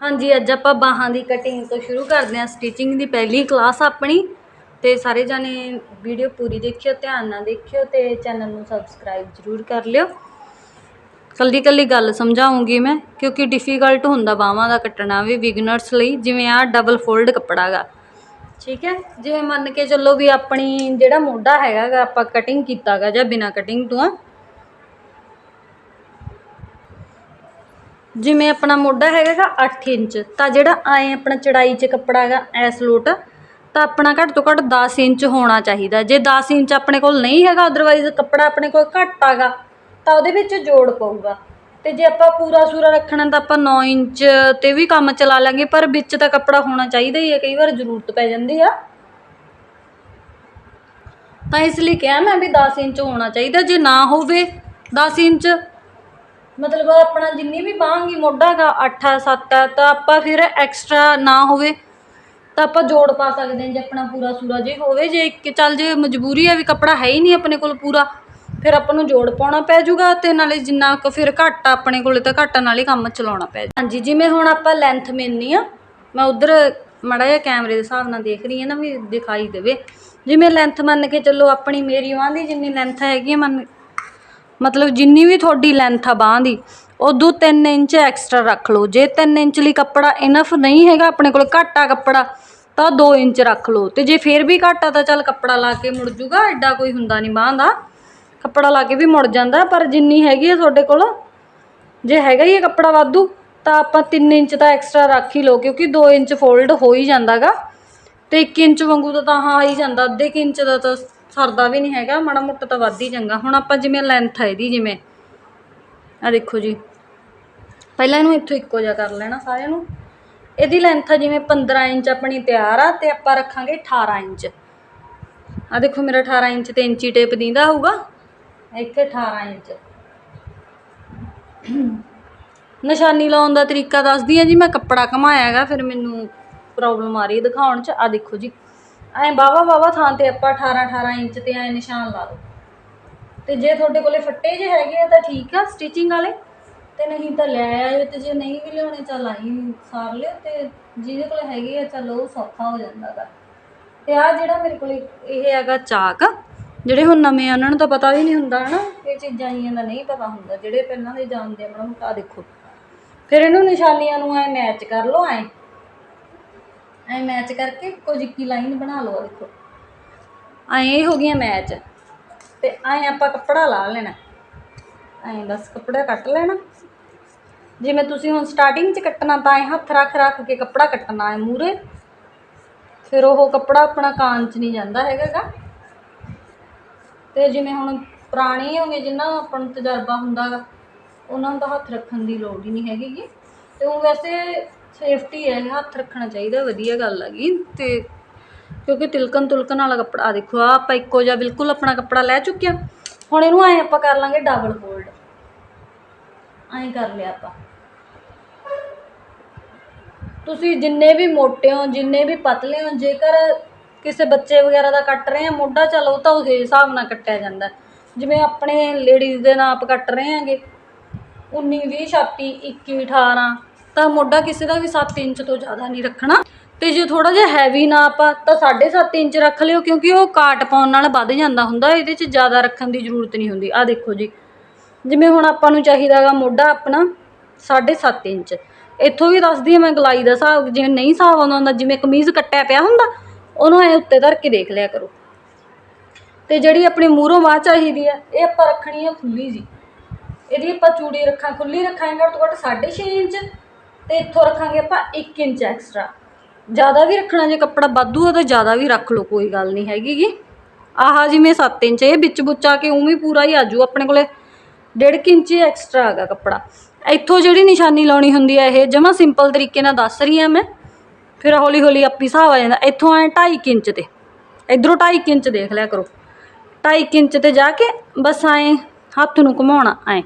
ਹਾਂਜੀ, ਅੱਜ ਆਪਾਂ ਬਾਹਾਂ ਦੀ ਕਟਿੰਗ ਤੋਂ ਸ਼ੁਰੂ ਕਰਦੇ ਹਾਂ। ਸਟਿਚਿੰਗ ਦੀ ਪਹਿਲੀ ਕਲਾਸ ਆਪਣੀ। ਤੇ ਸਾਰੇ ਜਾਣੇ ਵੀਡੀਓ ਪੂਰੀ ਦੇਖਿਓ, ਧਿਆਨ ਨਾਲ ਦੇਖਿਓ ਤੇ ਚੈਨਲ ਨੂੰ ਸਬਸਕ੍ਰਾਈਬ ਜ਼ਰੂਰ ਕਰ ਲਿਓ। ਕੱਲੀ ਕੱਲੀ ਗੱਲ ਸਮਝਾਉਂਗੀ ਮੈਂ, ਕਿਉਂਕਿ ਡਿਫਿਕਲਟ ਹੁੰਦਾ ਬਾਹਾਂ ਦਾ ਕੱਟਣਾ ਵੀ ਬਿਗਨਰਸ ਲਈ, ਜਿਵੇਂ ਆ ਡਬਲ ਫੋਲਡ ਕੱਪੜਾ ਗਾ। ਠੀਕ ਹੈ? ਜਿਵੇਂ ਮੰਨ ਕੇ ਚੱਲੋ ਵੀ ਆਪਣੀ ਜਿਹੜਾ ਮੋਢਾ ਹੈਗਾ ਗਾ, ਆਪਾਂ ਕਟਿੰਗ ਕੀਤਾਗਾ ਜਾਂ ਬਿਨਾ ਕਟਿੰਗ ਤੋਂ। ਜਿਵੇਂ ਆਪਣਾ ਮੋਢਾ ਹੈਗਾ ਗਾ 8 ਇੰਚ, ਤਾਂ ਜਿਹੜਾ ਐ ਆਪਣਾ ਚੜਾਈ 'ਚ ਕੱਪੜਾ ਹੈਗਾ, ਐਸ ਲੋਟ, ਤਾਂ ਆਪਣਾ ਘੱਟ ਤੋਂ ਘੱਟ 10 ਇੰਚ ਹੋਣਾ ਚਾਹੀਦਾ। ਜੇ 10 ਇੰਚ ਆਪਣੇ ਕੋਲ ਨਹੀਂ ਹੈਗਾ ਅਦਰਵਾਈਜ਼ ਕੱਪੜਾ ਆਪਣੇ ਕੋਲ ਘੱਟ ਆਗਾ, ਤਾਂ ਉਹਦੇ ਵਿੱਚ ਜੋੜ ਪਊਗਾ। ਤੇ ਜੇ ਆਪਾਂ ਪੂਰਾ ਸੂਰਾ ਰੱਖਣਾ, ਤਾਂ ਆਪਾਂ 9 ਇੰਚ ਤੇ ਵੀ ਕੰਮ ਚਲਾ ਲਾਂਗੇ, ਪਰ ਵਿੱਚ ਤਾਂ ਕੱਪੜਾ ਹੋਣਾ ਚਾਹੀਦਾ ਹੀ ਹੈ ਕਈ ਵਾਰ ਜ਼ਰੂਰਤ ਪੈ ਜਾਂਦੀ ਆ। ਤਾਂ ਇਸ ਲਈ ਕਿਹਾ ਮੈਂ ਵੀ 10 ਇੰਚ ਹੋਣਾ ਚਾਹੀਦਾ, ਜੇ ਨਾ ਹੋਵੇ 10 ਇੰਚ ਮਤਲਬ ਆਪਣਾ ਜਿੰਨੀ ਵੀ ਬਾਹਾਂਗੀ ਮੋਢਾ ਗਾ 8 7 ਤਾਂ ਆਪਾਂ ਫਿਰ ਐਕਸਟਰਾ ਨਾ ਹੋਵੇ, ਤਾਂ ਆਪਾਂ ਜੋੜ ਪਾ ਸਕਦੇ ਹਾਂ ਜੇ ਆਪਣਾ ਪੂਰਾ ਸੂਰਾ ਜੇ ਹੋਵੇ, ਜੇ ਕਿ ਚੱਲ ਜੇ ਮਜਬੂਰੀ ਆ ਵੀ ਕੱਪੜਾ ਹੈ ਹੀ ਨਹੀਂ ਆਪਣੇ ਕੋਲ ਪੂਰਾ, ਫਿਰ ਆਪਾਂ ਨੂੰ ਜੋੜ ਪਾਉਣਾ ਪੈ ਜਾਊਗਾ ਤੇ ਨਾਲੇ ਜਿੰਨਾ ਕੁ ਫਿਰ ਘੱਟ ਆ ਆਪਣੇ ਕੋਲੇ ਤਾਂ ਘੱਟ ਨਾਲ ਹੀ ਕੰਮ ਚਲਾਉਣਾ ਪੈ ਜਾਊ ਹਾਂਜੀ, ਜਿਵੇਂ ਹੁਣ ਆਪਾਂ ਲੈਂਥ ਮਿਲਣੀ ਆ, ਮੈਂ ਉਧਰ ਮੜਾ ਜਿਹਾ ਕੈਮਰੇ ਦੇ ਹਿਸਾਬ ਨਾਲ ਦੇਖ ਰਹੀ ਹਾਂ ਨਾ ਵੀ ਦਿਖਾਈ ਦੇਵੇ। ਜਿਵੇਂ ਲੈਂਥ ਮੰਨ ਕੇ ਚੱਲੋ ਆਪਣੀ ਮੇਰੀ ਬਾਂਹ ਦੀ ਜਿੰਨੀ ਲੈਂਥ ਹੈਗੀ ਆ, ਮੰਨ ਮਤਲਬ ਜਿੰਨੀ ਵੀ ਤੁਹਾਡੀ ਲੈਂਥ ਆ ਬਾਂਹ ਦੀ, ਉਦੋਂ 3 ਇੰਚ ਐਕਸਟਰਾ ਰੱਖ ਲਓ। ਜੇ 3 ਇੰਚ ਲਈ ਕੱਪੜਾ ਇਨਫ ਨਹੀਂ ਹੈਗਾ ਆਪਣੇ ਕੋਲ, ਘੱਟ ਆ ਕੱਪੜਾ, ਤਾਂ 2 ਇੰਚ ਰੱਖ ਲਓ। ਤੇ ਜੇ ਫੇਰ ਵੀ ਘੱਟ ਆ ਤਾਂ ਚੱਲ ਕੱਪੜਾ ਲਾ ਕੇ ਮੁੜ ਜੂਗਾ, ਐਡਾ ਕੋਈ ਹੁੰਦਾ ਨਹੀਂ ਬਾਂਹ ਦਾ। ਕੱਪੜਾ ਲਾ ਕੇ ਵੀ ਮੁੜ ਜਾਂਦਾ, ਪਰ ਜਿੰਨੀ ਹੈਗੀ ਆ ਤੁਹਾਡੇ ਕੋਲ, ਜੇ ਹੈਗਾ ਹੀ ਹੈ ਕੱਪੜਾ ਵਾਧੂ, ਤਾਂ ਆਪਾਂ 3 ਇੰਚ ਤਾਂ ਐਕਸਟਰਾ ਰੱਖ ਹੀ ਲਓ, ਕਿਉਂਕਿ 2 ਇੰਚ ਫੋਲਡ ਹੋ ਹੀ ਜਾਂਦਾਗਾ। ਤੇ 1 ਇੰਚ ਵਾਂਗੂ ਤਾਂ ਤਾਂ ਹਾਂ ਹੀ ਜਾਂਦਾ, ਅੱਧੇ ਕੁ ਇੰਚ ਦਾ ਤਾਂ ਸਰਦਾ ਵੀ ਨਹੀਂ ਹੈਗਾ, ਮਾੜਾ ਮੋਟਾ ਤਾਂ ਵੱਧ ਹੀ ਚੰਗਾ। ਹੁਣ ਆਪਾਂ ਜਿਵੇਂ ਲੈਂਥ ਹੈ ਇਹਦੀ ਜਿਵੇਂ। ਆ ਦੇਖੋ ਜੀ। ਪਹਿਲਾਂ ਇਹਨੂੰ ਇੱਥੋਂ ਇੱਕੋ ਜਿਹਾ ਕਰ ਲੈਣਾ ਸਾਰਿਆਂ ਨੂੰ। ਇਹਦੀ ਲੈਂਥ ਆ ਜਿਵੇਂ 15 ਇੰਚ ਆਪਣੀ ਤਿਆਰ ਆ, ਤੇ ਆਪਾਂ ਰੱਖਾਂਗੇ 18 ਇੰਚ। ਆ ਦੇਖੋ ਮੇਰਾ 18 ਇੰਚ ਤੇ ਇੰਚੀ ਟੇਪ ਦਿੰਦਾ ਹੋਊਗਾ। ਇੱਥੇ 18 ਇੰਚ। ਨਿਸ਼ਾਨੀ ਲਾਉਣ ਦਾ ਤਰੀਕਾ ਦੱਸਦੀ ਆ ਜੀ, ਮੈਂ ਕੱਪੜਾ ਘਮਾਇਆ ਹੈਗਾ ਫਿਰ ਮੈਨੂੰ ਪ੍ਰੋਬਲਮ ਆ ਰਹੀ ਹੈ ਦਿਖਾਉਣ ਚ। ਆ ਦੇਖੋ ਜੀ। ਐ ਬਾਵਾ ਬਾਵਾ ਥਾਂ ਤੇ ਆਪਾਂ 18 18 ਇੰਚ ਤੇ ਐ ਨਿਸ਼ਾਨ ਲਾ ਲਓ। ਤੇ ਜੇ ਤੁਹਾਡੇ ਕੋਲੇ ਫੱਟੇ ਜੇ ਹੈਗੇ ਆ ਤਾਂ ਠੀਕ ਆ ਸਟਿਚਿੰਗ ਵਾਲੇ। ਤੇ ਨਹੀਂ ਤਾਂ ਲੈ ਆਇਓ ਤੇ ਜੇ ਨਹੀਂ ਵੀ ਲਿਆਉਣੇ ਚੱਲ ਆਈ ਸਾਰ ਲਿਓ ਤੇ ਜਿਹਦੇ ਕੋਲ ਹੈਗੇ ਆ ਚੱਲ ਉਹ ਸੌਖਾ ਹੋ ਜਾਂਦਾ ਗਾ ਤੇ ਆ ਜਿਹੜਾ ਮੇਰੇ ਕੋਲ ਇਹ ਹੈਗਾ ਚਾਕ, ਜਿਹੜੇ ਹੁਣ ਨਵੇਂ ਆ, ਉਹਨਾਂ ਨੂੰ ਤਾਂ ਪਤਾ ਵੀ ਨਹੀਂ ਹੁੰਦਾ ਹਨਾ, ਇਹ ਚੀਜ਼ਾਂ ਜੀਆਂ ਦਾ ਨਹੀਂ ਪਤਾ ਹੁੰਦਾ, ਜਿਹੜੇ ਪਹਿਲਾਂ ਦੇ ਜਾਣਦੇ ਆ ਮੈਨੂੰ ਆ ਦੇਖੋ। ਫਿਰ ਇਹਨੂੰ ਨਿਸ਼ਾਨੀਆਂ ਨੂੰ ਐ ਮੈਚ ਕਰ ਲਓ ਐ। ਐ ਮੈਚ ਕਰਕੇ ਕੁਝ ਇੱਕੀ ਲਾਈਨ ਬਣਾ ਲਓ ਆਹ ਦੇਖੋ। ਐ ਇਹ ਹੋ ਗਈਆਂ ਮੈਚ ਤੇ ਐਂ ਆਪਾਂ ਕੱਪੜਾ ਲਾ ਲੈਣਾ। ਐਂ ਬਸ ਕੱਪੜਾ ਕੱਟ ਲੈਣਾ। ਜਿਵੇਂ ਤੁਸੀਂ ਹੁਣ ਸਟਾਰਟਿੰਗ 'ਚ ਕੱਟਣਾ ਤਾਂ ਐ ਹੱਥ ਰੱਖ ਰੱਖ ਕੇ ਕੱਪੜਾ ਕੱਟਣਾ ਐ ਮੂਰੇ ਫਿਰ ਉਹ ਕੱਪੜਾ ਆਪਣਾ ਕਾਨ 'ਚ ਨਹੀਂ ਜਾਂਦਾ ਹੈਗਾ ਗਾ ਤੇ ਜਿਵੇਂ ਹੁਣ ਪੁਰਾਣੇ ਹੋਗੇ ਜਿਨ੍ਹਾਂ ਆਪਾਂ ਨੂੰ ਤਜਰਬਾ ਹੁੰਦਾ ਗਾ ਉਹਨਾਂ ਨੂੰ ਤਾਂ ਹੱਥ ਰੱਖਣ ਦੀ ਲੋੜ ਹੀ ਨਹੀਂ ਹੈਗੀ ਗੀ। ਤੇ ਉਹ ਵੈਸੇ ਸੇਫਟੀ ਹੈ, ਹੱਥ ਰੱਖਣਾ ਚਾਹੀਦਾ, ਵਧੀਆ ਗੱਲ ਹੈਗੀ ਤੇ ਕਿਉਂਕਿ ਤਿਲਕਣ ਤੁਲਕਣ ਵਾਲਾ ਕੱਪੜਾ ਆ ਦੇਖੋ ਆ ਆਪਾਂ ਇੱਕੋ ਜਿਹਾ ਬਿਲਕੁਲ ਆਪਣਾ ਕੱਪੜਾ ਲੈ ਚੁੱਕਿਆ। ਹੁਣ ਇਹਨੂੰ ਐ ਆਪਾਂ ਕਰ ਲਾਂਗੇ ਡਬਲ ਫੋਲਡ ਐਂ ਕਰ ਲਿਆ ਆਪਾਂ। ਤੁਸੀਂ ਜਿੰਨੇ ਵੀ ਮੋਟੇ ਹੋ, ਜਿੰਨੇ ਵੀ ਪਤਲੇ ਹੋ, ਜੇਕਰ ਕਿਸੇ ਬੱਚੇ ਵਗੈਰਾ ਦਾ ਕੱਟ ਰਹੇ ਆ, ਮੋਢਾ ਚਲੋ ਤਾਂ ਉਸੇ ਹਿਸਾਬ ਨਾਲ ਕੱਟਿਆ ਜਾਂਦਾ। ਜਿਵੇਂ ਆਪਣੇ ਲੇਡੀਜ਼ ਦੇ ਨਾਪ ਕੱਟ ਰਹੇ ਆਂਗੇ 19 20 ਛਾਤੀ 21 18 ਤਾਂ ਮੋਢਾ ਕਿਸੇ ਦਾ ਵੀ 7 ਇੰਚ ਤੋਂ ਜ਼ਿਆਦਾ ਨਹੀਂ ਰੱਖਣਾ। ਤੇ ਜੇ ਥੋੜਾ ਜਿਹਾ ਹੈਵੀ ਨਾਪ ਆ ਤਾਂ 7.5 ਇੰਚ ਰੱਖ ਲਿਓ, ਕਿਉਂਕਿ ਉਹ ਕਾਟ ਪਾਉਣ ਨਾਲ ਵੱਧ ਜਾਂਦਾ ਹੁੰਦਾ, ਇਹਦੇ 'ਚ ਜ਼ਿਆਦਾ ਰੱਖਣ ਦੀ ਜ਼ਰੂਰਤ ਨਹੀਂ ਹੁੰਦੀ। ਆ ਦੇਖੋ ਜੀ, ਜਿਵੇਂ ਹੁਣ ਆਪਾਂ ਨੂੰ ਚਾਹੀਦਾਗਾ ਮੋਢਾ ਆਪਣਾ 7.5 ਇੰਚ। ਇੱਥੋਂ ਵੀ ਦੱਸਦੀ ਆ ਮੈਂ ਗਲਾਈ ਦਾ ਹਿਸਾਬ ਜਿਵੇਂ ਨਹੀਂ ਹਿਸਾਬ ਆਉਂਦਾ ਹੁੰਦਾ, ਜਿਵੇਂ ਕਮੀਜ਼ ਕੱਟਿਆ ਪਿਆ ਹੁੰਦਾ, ਉਹਨੂੰ ਐ ਉੱਤੇ ਧਰ ਕੇ ਦੇਖ ਲਿਆ ਕਰੋ। ਤੇ ਜਿਹੜੀ ਆਪਣੀ ਮੂਹਰੋਂ ਬਾਹ ਚਾਹੀਦੀ ਆ, ਇਹ ਆਪਾਂ ਰੱਖਣੀ ਆ ਖੁੱਲੀ ਜੀ। ਇਹਦੀ ਆਪਾਂ ਚੂੜੀ ਰੱਖਾਂ ਖੁੱਲੀ ਰੱਖਾਂਗੇ, ਘੱਟ ਤੋਂ ਘੱਟ 6.5 ਇੰਚ। ਤੇ ਇੱਥੋਂ ਰੱਖਾਂਗੇ ਆਪਾਂ 1 ਇੰਚ ਐਕਸਟਰਾ ਜ਼ਿਆਦਾ ਵੀ ਰੱਖਣਾ ਜੇ ਕੱਪੜਾ ਵਾਧੂ ਆ ਤਾਂ ਜ਼ਿਆਦਾ ਵੀ ਰੱਖ ਲਓ, ਕੋਈ ਗੱਲ ਨਹੀਂ ਹੈਗੀ ਗੀ। ਆਹ ਜਿਵੇਂ 7 ਇੰਚ, ਇਹ ਵਿੱਚ ਬੁੱਚਾ ਕੇ ਉਵੇਂ ਪੂਰਾ ਹੀ ਆਜੂ, ਆਪਣੇ ਕੋਲੇ 1.5 ਇੰਚ ਐਕਸਟਰਾ ਹੈਗਾ ਕੱਪੜਾ। ਇੱਥੋਂ ਜਿਹੜੀ ਨਿਸ਼ਾਨੀ ਲਾਉਣੀ ਹੁੰਦੀ ਹੈ ਇਹ, ਜਮਾ ਸਿੰਪਲ ਤਰੀਕੇ ਨਾਲ ਦੱਸ ਰਹੀ ਹਾਂ ਮੈਂ। ਫਿਰ ਹੌਲੀ ਹੌਲੀ ਆਪੀ ਹਿਸਾਬ ਆ ਜਾਂਦਾ। ਇੱਥੋਂ ਐ 2.5 ਇੰਚ ਤੇ। ਇਧਰੋਂ 2.5 ਇੰਚ ਦੇਖ ਲਿਆ ਕਰੋ। 2.5 ਇੰਚ ਤੇ ਜਾ ਕੇ ਬਸ ਐ ਹੱਥ ਨੂੰ ਘੁਮਾਉਣਾ ਐ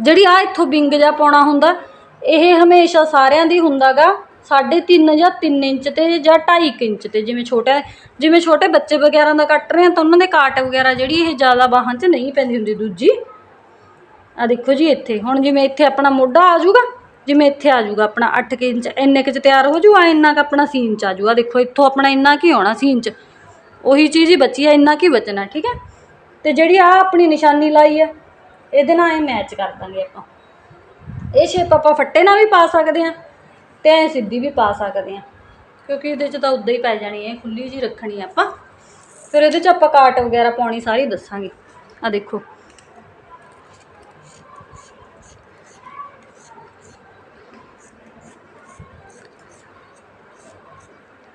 ਜਿਹੜੀ ਆ ਇੱਥੋਂ ਵਿੰਗ ਜਾ ਪਾਉਣਾ ਹੁੰਦਾ ਇਹ ਹਮੇਸ਼ਾ ਸਾਰਿਆਂ ਦੀ ਹੁੰਦਾਗਾ 3.5 ਜਾਂ 3 ਇੰਚ ਤੇ ਜਾਂ 2.5 ਇੰਚ ਤੇ, ਜਿਵੇਂ ਛੋਟਾ ਜਿਵੇਂ ਛੋਟੇ ਬੱਚੇ ਵਗੈਰਾ ਦਾ ਕੱਟ ਰਹੇ ਆ ਤਾਂ ਉਹਨਾਂ ਦੇ ਕਾਟ ਵਗੈਰਾ ਜਿਹੜੀ ਇਹ ਜ਼ਿਆਦਾ ਬਾਹਾਂ 'ਚ ਨਹੀਂ ਪੈਂਦੀ ਹੁੰਦੀ ਦੂਜੀ। ਆ ਦੇਖੋ ਜੀ ਇੱਥੇ, ਹੁਣ ਜਿਵੇਂ ਇੱਥੇ ਆਪਣਾ ਮੋਢਾ ਆ ਜਾਊਗਾ, ਜਿਵੇਂ ਇੱਥੇ ਆ ਜਾਊਗਾ ਆਪਣਾ 8 ਇੰਚ, ਇੰਨੇ ਕੁ ਚ ਤਿਆਰ ਹੋ ਜੂ ਆ ਇੰਨਾ ਕੁ ਆਪਣਾ ਸੀਨ ਚ ਆ ਜੂਗਾ ਦੇਖੋ ਇੱਥੋਂ ਆਪਣਾ ਇੰਨਾ ਕੀ ਆਉਣਾ ਸੀਨ ਚ ਉਹੀ ਚੀਜ਼ ਹੀ ਬਚੀ ਆ, ਇੰਨਾ ਕੀ ਬਚਣਾ, ਠੀਕ ਹੈ? ਤੇ ਜਿਹੜੀ ਆ ਆਪਣੀ ਨਿਸ਼ਾਨੀ ਲਾਈ ਆ, ਇਹਦੇ ਨਾਲ ਇਹ ਮੈਚ ਕਰ ਦਾਂਗੇ ਆਪਾਂ। ਇਹ ਸ਼ੇਪ ਆਪਾਂ ਫੱਟੇ ਨਾਲ ਵੀ ਪਾ ਸਕਦੇ ਆ ਤੇ ਐ ਸਿੱਧੀ ਵੀ ਪਾ ਸਕਦੇ ਆ ਕਿਉਂਕਿ ਇਹਦੇ ਚ ਤਾਂ ਉਦਾਂ ਹੀ ਪੈ ਜਾਣੀ ਹੈ ਖੁੱਲੀ ਜੀ ਰੱਖਣੀ ਆ ਆਪਾਂ। ਫਿਰ ਇਹਦੇ ਚ ਆਪਾਂ ਕਾਟ ਵਗੈਰਾ ਪਾਉਣੀ ਸਾਰੀ ਦੱਸਾਂਗੇ। ਆ ਦੇਖੋ।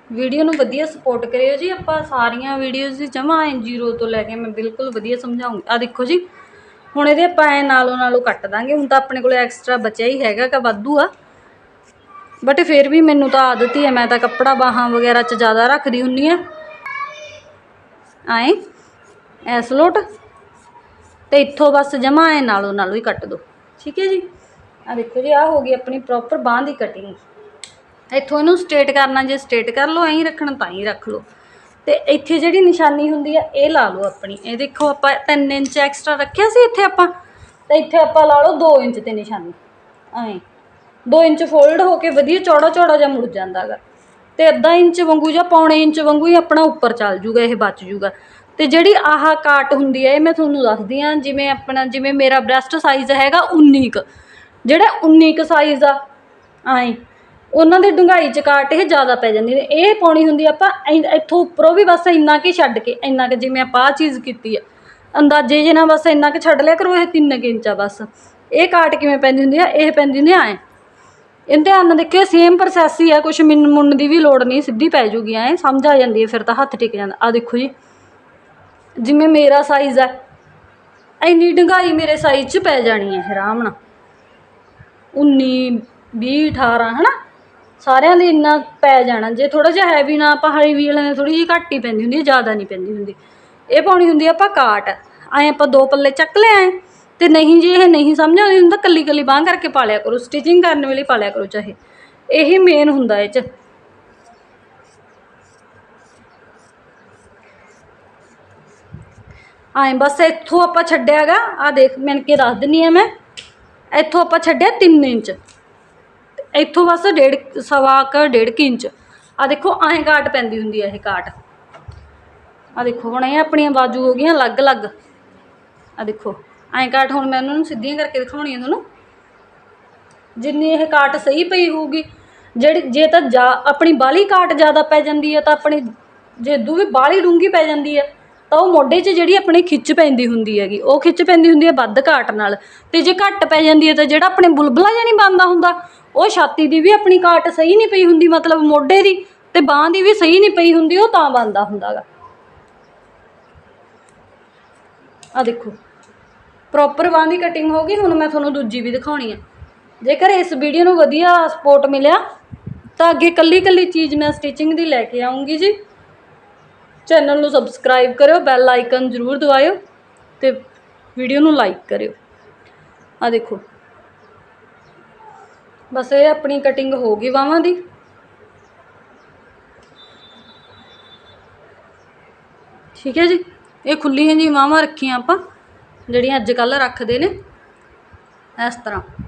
ਵੀਡੀਓ ਨੂੰ ਵਧੀਆ ਸਪੋਰਟ ਕਰਿਓ ਜੀ। ਆਪਾਂ ਸਾਰੀਆਂ ਵੀਡੀਓਜ਼ ਜਮਾ ਐ ਜ਼ੀਰੋ ਤੋਂ ਲੈ ਕੇ ਮੈਂ ਬਿਲਕੁਲ ਵਧੀਆ ਸਮਝਾਉਂਗੀ। ਆ ਦੇਖੋ ਜੀ। ਹੁਣ ਇਹਦੇ ਆਪਾਂ ਐ ਨਾਲੋਂ ਨਾਲੋਂ ਕੱਟ ਦਾਂਗੇ। ਹੁਣ ਤਾਂ ਆਪਣੇ ਕੋਲ ਐਕਸਟਰਾ ਬਚਿਆ ਹੀ ਹੈਗਾ ਕਿ ਵਾਧੂ ਆ। ਬਟ ਫਿਰ ਵੀ ਮੈਨੂੰ ਤਾਂ ਆਦਤ ਹੀ ਹੈ ਮੈਂ ਤਾਂ ਕੱਪੜਾ ਬਾਹਾਂ ਵਗੈਰਾ 'ਚ ਜ਼ਿਆਦਾ ਰੱਖਦੀ ਹੁੰਨੀ ਆ। ਆਏ, ਐਸ ਲੋਟ। ਤੇ ਇੱਥੋਂ ਬਸ ਜਮਾ ਐ ਨਾਲੋਂ ਨਾਲੋਂ ਹੀ ਕੱਟ ਦੋ। ਠੀਕ ਹੈ ਜੀ? ਆ ਦੇਖੋ ਜੀ ਆ ਹੋ ਗਈ ਆਪਣੀ ਪ੍ਰੋਪਰ ਬਾਂਹ ਦੀ ਕਟਿੰਗ ਇੱਥੋਂ ਇਹਨੂੰ ਸਟ੍ਰੇਟ ਕਰਨਾ, ਜੇ ਸਟ੍ਰੇਟ ਕਰ ਲਓ, ਐਂ ਰੱਖਣਾ, ਤਾਂ ਹੀ ਰੱਖ ਲਓ। ਤੇ ਇੱਥੇ ਜਿਹੜੀ ਨਿਸ਼ਾਨੀ ਹੁੰਦੀ ਆ, ਇਹ ਲਾ ਲਓ ਆਪਣੀ। ਇਹ ਦੇਖੋ ਆਪਾਂ 3 ਇੰਚ ਐਕਸਟਰਾ ਰੱਖਿਆ ਸੀ ਇੱਥੇ ਆਪਾਂ। ਤੇ ਇੱਥੇ ਆਪਾਂ ਲਾ ਲਓ 2 ਇੰਚ ਤੇ ਨਿਸ਼ਾਨੀ। ਐਂ। 2 ਇੰਚ ਫੋਲਡ ਹੋ ਕੇ ਵਧੀਆ ਚੌੜਾ ਚੌੜਾ ਜਿਹਾ ਮੁੜ ਜਾਂਦਾ ਜਾਂਦਾਗਾ ਤੇ ਅੱਧਾ ਇੰਚ ਵਾਂਗੂ ਜਾਂ ਪੌਣੇ ਇੰਚ ਵਾਂਗੂ ਹੀ ਆਪਣਾ ਉੱਪਰ ਚੱਲ ਜੂਗਾ, ਇਹ ਬਚ ਜੂਗਾ। ਤੇ ਜਿਹੜੀ ਆਹ ਕਾਟ ਹੁੰਦੀ ਹੈ ਇਹ ਮੈਂ ਤੁਹਾਨੂੰ ਦੱਸਦੀ ਆ, ਜਿਵੇਂ ਆਪਣਾ, ਜਿਵੇਂ ਮੇਰਾ ਬ੍ਰੈਸਟ ਸਾਈਜ਼ ਹੈਗਾ 19 ਕ ਜਿਹੜਾ 19 ਕ ਸਾਈਜ਼ ਆ, ਐਂ। ਉਹਨਾਂ ਦੇ ਡੂੰਘਾਈ ਚ ਕਾਟ ਇਹ ਜ਼ਿਆਦਾ ਪੈ ਜਾਂਦੀ ਨੇ। ਇਹ ਪਾਉਣੀ ਹੁੰਦੀ ਆਪਾਂ ਇ- ਇੱਥੋਂ ਉੱਪਰੋਂ ਵੀ ਬਸ ਇੰਨਾ ਕੁ ਛੱਡ ਕੇ, ਇੰਨਾ ਕੁ ਜਿਵੇਂ ਆਪਾਂ ਆਹ ਚੀਜ਼ ਕੀਤੀ ਆ। ਅੰਦਾਜ਼ੇ ਜੇ ਨਾ ਬਸ ਇੰਨਾ ਕੁ ਛੱਡ ਲਿਆ ਕਰੋ, ਇਹ 3 ਇੰਚ ਆ ਬਸ। ਇਹ ਕਾਟ ਕਿਵੇਂ ਪੈਂਦੀ ਹੁੰਦੀ ਆ? ਇਹ ਪੈਂਦੀ ਹੁੰਦੀ ਆ ਐਂ। ਇਹਨੂੰ ਧਿਆਨ ਨਾਲ ਦੇਖਿਓ ਸੇਮ ਪ੍ਰੋਸੈਸ ਹੀ ਆ, ਕੁਛ ਮਿੰਨ ਮੁੰਨ ਦੀ ਵੀ ਲੋੜ ਨਹੀਂ, ਸਿੱਧੀ ਪੈ ਜੂਗੀ ਐ, ਸਮਝ ਆ ਜਾਂਦੀ ਹੈ ਫਿਰ ਤਾਂ ਹੱਥ ਟਿਕ ਜਾਂਦਾ। ਆ ਦੇਖੋ ਜੀ, ਜਿਵੇਂ ਮੇਰਾ ਸਾਈਜ਼ ਹੈ ਇੰਨੀ ਡੂੰਘਾਈ ਮੇਰੇ ਸਾਈਜ਼ 'ਚ ਪੈ ਜਾਣੀ ਹੈ ਆਰਾਮ ਨਾਲ। 19 20 18 ਹਨਾ? ਸਾਰਿਆਂ ਦੇ ਇੰਨਾ ਪੈ ਜਾਣਾ। ਜੇ ਥੋੜਾ ਜਿਹਾ ਹੈਵੀ ਨਾ, ਆਪਾਂ ਹਰੀ ਵੀਲ ਨੇ ਥੋੜੀ ਜਿਹੀ ਘੱਟ ਹੀ ਪੈਂਦੀ ਹੁੰਦੀ ਹੈ, ਜ਼ਿਆਦਾ ਨਹੀਂ ਪੈਂਦੀ ਹੁੰਦੀ। ਇਹ ਪਾਉਣੀ ਹੁੰਦੀ ਆ ਆਪਾਂ ਕਾਟ। ਐਂ ਆਪਾਂ ਦੋ ਪੱਲੇ ਚੱਕ ਲਿਆ ਤੇ ਨਹੀਂ ਜੇ ਇਹ ਨਹੀਂ ਸਮਝ ਆਉਂਦੀ ਹੁੰਦਾ ਕੱਲੀ ਕੱਲੀ ਬਾਂਹ ਕਰਕੇ ਪਾ ਲਿਆ ਕਰੋ ਸਟਿਚਿੰਗ ਕਰਨ ਵੇਲੇ ਪਾ ਲਿਆ ਕਰੋ ਚਾਹੇ। ਇਹ ਮੇਨ ਹੁੰਦਾ ਇਹ ਚ। ਐਂ ਬਸ ਇੱਥੋਂ ਆਪਾਂ ਛੱਡਿਆਗਾ ਆ ਦੇਖ ਮਿਣ ਕੇ ਦੱਸ ਦਿੰਨੀ ਆ ਮੈਂ। ਇੱਥੋਂ ਆਪਾਂ ਛੱਡਿਆ 3 ਇੰਚ। ਇੱਥੋਂ ਬਸ ਡੇਢ ਸਵਾ ਕ, ਡੇਢ ਕੁ ਇੰਚ। ਆ ਦੇਖੋ ਐਂ ਕਾਟ ਪੈਂਦੀ ਹੁੰਦੀ ਹੈ ਇਹ ਕਾਟ ਆ ਦੇਖੋ, ਹੁਣ ਇਹ ਆਪਣੀਆਂ ਬਾਜੂ ਹੋ ਗਈਆਂ ਅਲੱਗ-ਅਲੱਗ। ਆ ਦੇਖੋ ਐਂ ਕਾਟ ਹੁਣ ਮੈਂ ਉਹਨਾਂ ਨੂੰ ਸਿੱਧੀਆਂ ਕਰਕੇ ਦਿਖਾਉਣੀ ਆ ਤੁਹਾਨੂੰ। ਜਿੰਨੀ ਇਹ ਕਾਟ ਸਹੀ ਪਈ ਹੋਊਗੀ, ਜਿਹੜੀ ਜੇ ਤਾਂ ਜਾ ਆਪਣੀ ਬਾਲੀ ਕਾਟ ਜ਼ਿਆਦਾ ਪੈ ਜਾਂਦੀ ਹੈ ਤਾਂ ਆਪਣੀ ਜੇ ਦੂ ਵੀ ਬਾਲੀ ਡੂੰਗੀ ਪੈ ਜਾਂਦੀ ਹੈ ਤਾਂ ਉਹ ਮੋਢੇ 'ਚ ਜਿਹੜੀ ਆਪਣੀ ਖਿੱਚ ਪੈਂਦੀ ਹੁੰਦੀ ਹੈਗੀ, ਉਹ ਖਿੱਚ ਪੈਂਦੀ ਹੁੰਦੀ ਹੈ ਵੱਧ ਕਾਟ ਨਾਲ। ਤੇ ਜੇ ਘੱਟ ਪੈ ਜਾਂਦੀ ਹੈ ਤਾਂ ਜਿਹੜਾ ਆਪਣੇ ਬੁਲਬੁਲਾ ਜਿਹਾ ਨਹੀਂ ਬਣਦਾ ਹੁੰਦਾ, ਉਹ ਛਾਤੀ ਦੀ ਵੀ ਆਪਣੀ ਘਾਟ ਸਹੀ ਨਹੀਂ ਪਈ ਹੁੰਦੀ, ਮਤਲਬ ਮੋਢੇ ਦੀ ਤੇ ਬਾਹ ਦੀ ਵੀ ਸਹੀ ਨਹੀਂ ਪਈ ਹੁੰਦੀ, ਉਹ ਤਾਂ ਬਣਦਾ ਹੁੰਦਾਗਾ। ਆ ਦੇਖੋ ਪ੍ਰੋਪਰ ਬਾਂਹ ਦੀ ਕਟਿੰਗ ਹੋ ਗਈ, ਹੁਣ ਮੈਂ ਤੁਹਾਨੂੰ ਦੂਜੀ ਵੀ ਦਿਖਾਉਣੀ ਹੈ। ਜੇਕਰ ਇਸ ਵੀਡੀਓ ਨੂੰ ਵਧੀਆ ਸਪੋਰਟ ਮਿਲਿਆ, ਤਾਂ ਅੱਗੇ ਕੱਲੀ ਕੱਲੀ ਚੀਜ਼ ਮੈਂ ਸਟਿਚਿੰਗ ਦੀ ਲੈ ਕੇ ਆਉਂਗੀ ਜੀ। ਚੈਨਲ ਨੂੰ ਸਬਸਕ੍ਰਾਈਬ ਕਰਿਓ ਬੈਲ ਆਈਕਨ ਜ਼ਰੂਰ ਦਬਾਇਓ ਤੇ ਵੀਡੀਓ ਨੂੰ ਲਾਈਕ ਕਰਿਓ। ਆ ਦੇਖੋ। ਬਸ ਇਹ ਆਪਣੀ ਕਟਿੰਗ ਹੋ ਗਈ ਬਾਹਾਂ ਦੀ। ਠੀਕ ਹੈ ਜੀ? ਇਹ ਖੁੱਲੀਆਂ ਜੀ ਬਾਹਾਂ ਰੱਖੀਆਂ ਆਪਾਂ, ਜਿਹੜੀਆਂ ਅੱਜ ਕੱਲ ਰੱਖਦੇ ਨੇ। ਇਸ ਤਰ੍ਹਾਂ।